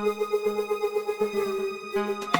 thank you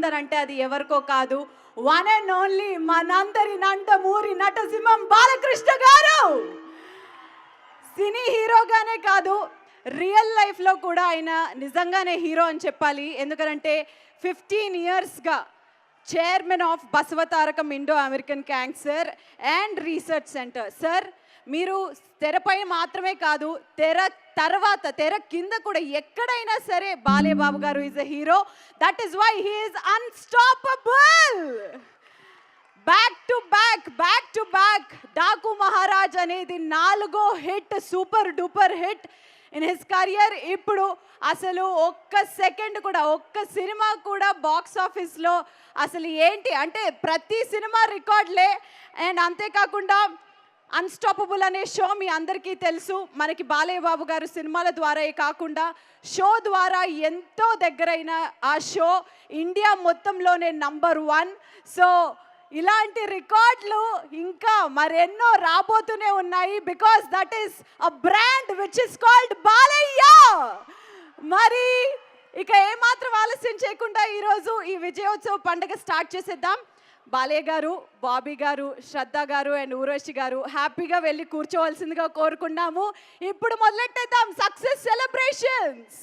జరిగిందనంటే అది ఎవరికో కాదు వన్ అండ్ ఓన్లీ మనందరి నందమూరి నటసింహం బాలకృష్ణ గారు. సినీ హీరోగానే కాదు రియల్ లైఫ్లో కూడా ఆయన నిజంగానే హీరో అని చెప్పాలి. ఎందుకంటే ఫిఫ్టీన్ ఇయర్స్గా chairman of Basavatarakam Indo American cancer and research center. Sir మీరు తెరపై మాత్రమే కాదు తెర తర్వాత తెర కింద కూడా ఎక్కడైనా సరే Balababu garu is a hero that is why he's unstoppable back to back back to back Daku Maharaj అనేది నాలుగో hit super duper hit in his career ఇప్పుడు అసలు ఒక్క సెకండ్ కూడా ఒక్క సినిమా కూడా బాక్స్ ఆఫీస్లో అసలు ఏంటి? అంటే ప్రతి సినిమా రికార్డ్లే. అండ్ అంతేకాకుండా అన్స్టాపబుల్ అనే షో మీ అందరికీ తెలుసు. మనకి బాలయ్య బాబు గారు సినిమాల ద్వారా కాకుండా షో ద్వారా ఎంతో దగ్గరైన ఆ షో ఇండియా మొత్తంలోనే నంబర్ వన్ సో ఇలాంటి రికార్డులు ఇంకా మరెన్నో రాబోతూనే ఉన్నాయి because that is a brand which is called Balayya. మరి ఇక ఏమాత్రం ఆలస్యం చేయకుండా ఈరోజు ఈ విజయోత్సవ పండుగ స్టార్ట్ చేసేద్దాం. బాలయ్య గారు బాబీ గారు శ్రద్ధ గారు అండ్ ఊర్వశి గారు హ్యాపీగా వెళ్ళి కూర్చోవలసిందిగా కోరుకున్నాము ఇప్పుడు మొదలెట్టేద్దాం. Success celebrations.